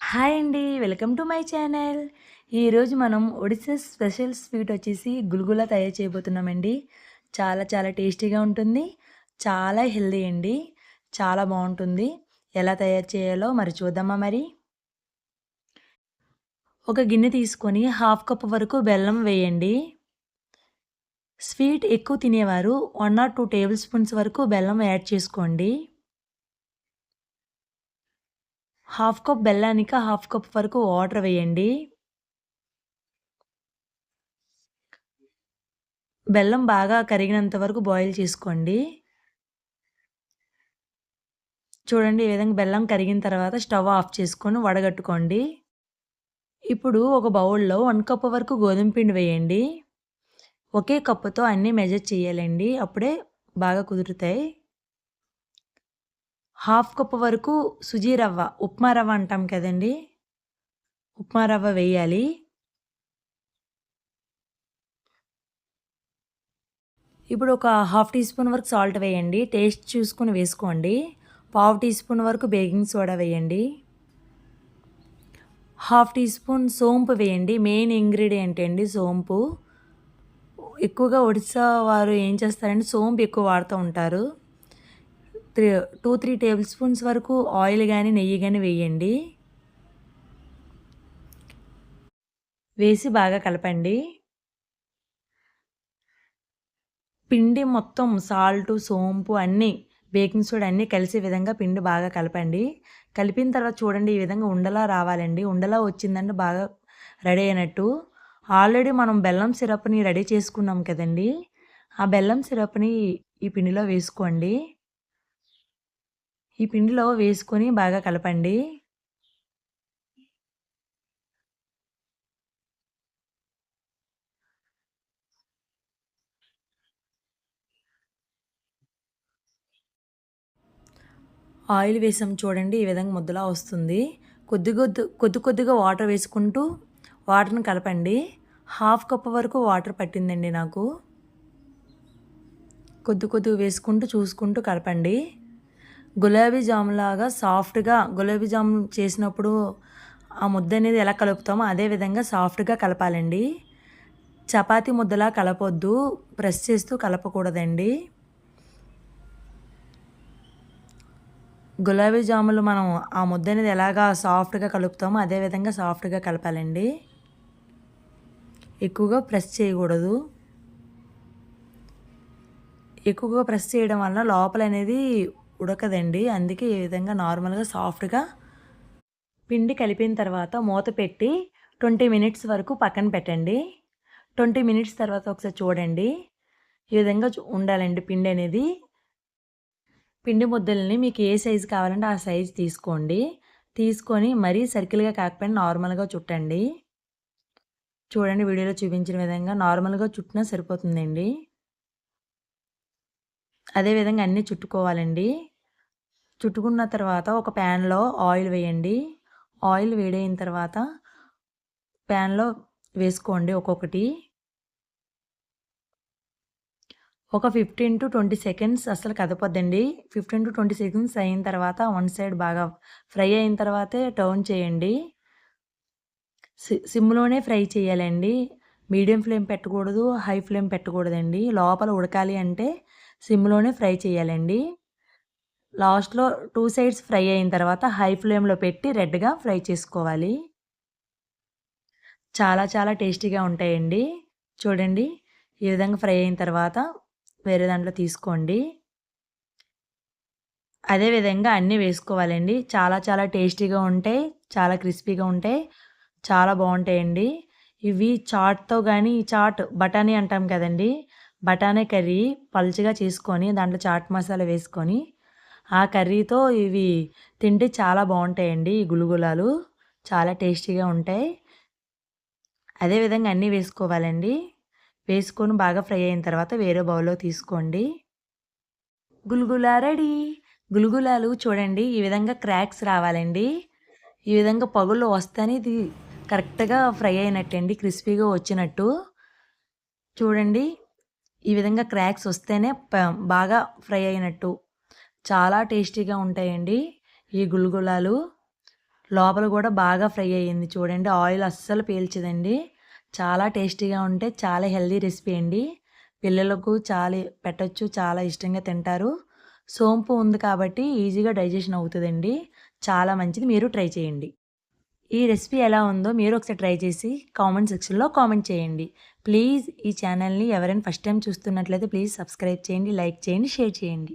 Hi అండి. Welcome to my channel. ఈరోజు మనం ఒడిస్సా స్పెషల్ స్వీట్ వచ్చేసి గుల్గులా తయారు చేయబోతున్నామండి. చాలా చాలా టేస్టీగా ఉంటుంది. చాలా హెల్దీ అండి. చాలా బాగుంటుంది. ఎలా తయారు చేయాలో మరి చూద్దామా మరి? ఒక గిన్నె తీసుకొని హాఫ్ కప్ వరకు బెల్లం వేయండి. స్వీట్ ఎక్కువ తినేవారు. One or two tablespoons వరకు బెల్లం యాడ్ చేసుకోండి. హాఫ్ కప్ బెల్లానికి హాఫ్ కప్ వరకు వాటర్ వేయండి. బెల్లం బాగా కరిగినంత వరకు బాయిల్ చేసుకోండి. చూడండి ఈ విధంగా బెల్లం కరిగిన తర్వాత స్టవ్ ఆఫ్ చేసుకొని వడగట్టుకోండి. ఇప్పుడు ఒక బౌల్లో వన్ కప్ వరకు గోధుమ పిండి వేయండి. ఒకే కప్పుతో అన్నీ మెజర్ చేయాలండి. అప్పుడే బాగా కుదురుతాయి. హాఫ్ కప్ వరకు సుజీ రవ్వ ఉప్మా రవ్వ అంటాం కదండి. ఉప్మా రవ్వ వేయాలి. ఇప్పుడు ఒక హాఫ్ టీ స్పూన్ వరకు సాల్ట్ వేయండి. టేస్ట్ చూసుకొని వేసుకోండి. పావు టీ స్పూన్ వరకు బేకింగ్ సోడా వేయండి. హాఫ్ టీ స్పూన్ సోంపు వేయండి. మెయిన్ ఇంగ్రీడియంట్ అండి సోంపు. ఎక్కువగా ఒడిసా వారు ఏం చేస్తారంటే సోంపు ఎక్కువ వాడుతూ ఉంటారు. Three two three tablespoons వరకు ఆయిల్ కానీ నెయ్యి కానీ వేయండి. వేసి బాగా కలపండి. పిండి మొత్తం సాల్ట్ సోంపు అన్నీ బేకింగ్ సోడా అన్నీ కలిసే విధంగా పిండి బాగా కలపండి. కలిపిన తర్వాత చూడండి ఈ విధంగా ఉండలా రావాలండి. ఉండలా వచ్చిందంటే బాగా రెడీ అయినట్టు. ఆల్రెడీ మనం బెల్లం సిరప్ని రెడీ చేసుకున్నాం కదండి. ఆ బెల్లం సిరప్ని ఈ పిండిలో వేసుకోండి. ఈ పిండిలో వేసుకొని బాగా కలపండి. ఆయిల్ వేసాం చూడండి ఈ విధంగా ముద్దలా వస్తుంది. కొద్ది కొద్ది కొద్ది కొద్దిగా వాటర్ వేసుకుంటూ వాటర్ని కలపండి. హాఫ్ కప్ వరకు వాటర్ పట్టిందండి నాకు. కొద్ది కొద్దిగా వేసుకుంటూ చూసుకుంటూ కలపండి. గులాబీ జామ్ లాగా సాఫ్ట్గా గులాబీ జామ్ చేసినప్పుడు ఆ ముద్ద అనేది ఎలా కలుపుతామో అదే విధంగా సాఫ్ట్గా కలపాలండి. చపాతి ముద్దలా కలపొద్దు ప్రెస్ చేస్తూ కలపకూడదండి. గులాబీ జాములు మనం ఆ ముద్ద అనేది ఎలాగా సాఫ్ట్గా కలుపుతామో అదే విధంగా సాఫ్ట్గా కలపాలండి. ఎక్కువగా ప్రెస్ చేయకూడదు. ఎక్కువగా ప్రెస్ చేయడం వల్ల లోపల అనేది ఉడకదండి. అందుకే ఈ విధంగా నార్మల్గా సాఫ్ట్గా పిండి కలిపిన తర్వాత మూత పెట్టి ట్వంటీ మినిట్స్ వరకు పక్కన పెట్టండి. ట్వంటీ మినిట్స్ తర్వాత ఒకసారి చూడండి. ఈ విధంగా ఉండాలండి పిండి అనేది. పిండి ముద్దల్ని మీకు ఏ సైజు కావాలంటే ఆ సైజు తీసుకోండి. తీసుకొని మరీ సర్కిల్గా కాకపోయినా నార్మల్గా చుట్టండి. చూడండి వీడియోలో చూపించిన విధంగా నార్మల్గా చుట్టినా సరిపోతుందండి. అదేవిధంగా అన్నీ చుట్టుకోవాలండి. చుట్టుకున్న తర్వాత ఒక ప్యాన్లో ఆయిల్ వేయండి. ఆయిల్ వేడైన తర్వాత ప్యాన్లో వేసుకోండి ఒక్కొక్కటి. ఒక ఫిఫ్టీన్ టు ట్వంటీ సెకండ్స్ అసలు కదపొద్దండి. ఫిఫ్టీన్ టు ట్వంటీ సెకండ్స్ అయిన తర్వాత వన్ సైడ్ బాగా ఫ్రై అయిన తర్వాతే టర్న్ చేయండి. సిమ్లోనే ఫ్రై చేయాలండి. మీడియం ఫ్లేమ్ పెట్టకూడదు హై ఫ్లేమ్ పెట్టకూడదండి. లోపల ఉడకాలి అంటే సిమ్లోనే ఫ్రై చేయాలండి. లాస్ట్లో టూ సైడ్స్ ఫ్రై అయిన తర్వాత హై ఫ్లేమ్లో పెట్టి రెడ్గా ఫ్రై చేసుకోవాలి. చాలా చాలా టేస్టీగా ఉంటాయండి. చూడండి ఈ విధంగా ఫ్రై అయిన తర్వాత వేరే దాంట్లో తీసుకోండి. అదేవిధంగా అన్నీ వేసుకోవాలండి. చాలా చాలా టేస్టీగా ఉంటాయి చాలా క్రిస్పీగా ఉంటాయి చాలా బాగుంటాయండి. ఇవి చాట్తో కానీ చాట్ బఠానీ అంటాం కదండీ. బఠానీ కర్రీ పలుచగా చేసుకొని దాంట్లో చాట్ మసాలా వేసుకొని ఆ కర్రీతో ఇవి తింటే చాలా బాగుంటాయండి ఈ గులుగులాలు చాలా టేస్టీగా ఉంటాయి. అదేవిధంగా అన్నీ వేసుకోవాలండి. వేసుకొని బాగా ఫ్రై అయిన తర్వాత వేరే బౌల్లో తీసుకోండి. గులుగులా రెడీ. గులుగులాలు చూడండి ఈ విధంగా క్రాక్స్ రావాలండి. ఈ విధంగా పగుళ్ళు వస్తేనే ఇది కరెక్ట్గా ఫ్రై అయినట్టండి క్రిస్పీగా వచ్చినట్టు. చూడండి. ఈ విధంగా క్రాక్స్ వస్తేనే బాగా ఫ్రై అయినట్టు. చాలా టేస్టీగా ఉంటాయండి ఈ గుల్గులాలు లోపల కూడా బాగా ఫ్రై అయ్యింది చూడండి. ఆయిల్ అస్సలు పీల్చదండి. చాలా టేస్టీగా ఉంటే చాలా హెల్దీ రెసిపీ అండి. పిల్లలకు చాలా పెట్టచ్చు చాలా ఇష్టంగా తింటారు. సోంపు ఉంది కాబట్టి ఈజీగా డైజెషన్ అవుతుందండి. చాలా మంచిది. మీరు ట్రై చేయండి. ఈ రెసిపీ ఎలా ఉందో మీరు ఒకసారి ట్రై చేసి కామెంట్ సెక్షన్లో కామెంట్ చేయండి. ప్లీజ్ ఈ ఛానల్ని ఎవరైనా ఫస్ట్ టైం చూస్తున్నట్లయితే ప్లీజ్ సబ్స్క్రైబ్ చేయండి లైక్ చేయండి షేర్ చేయండి.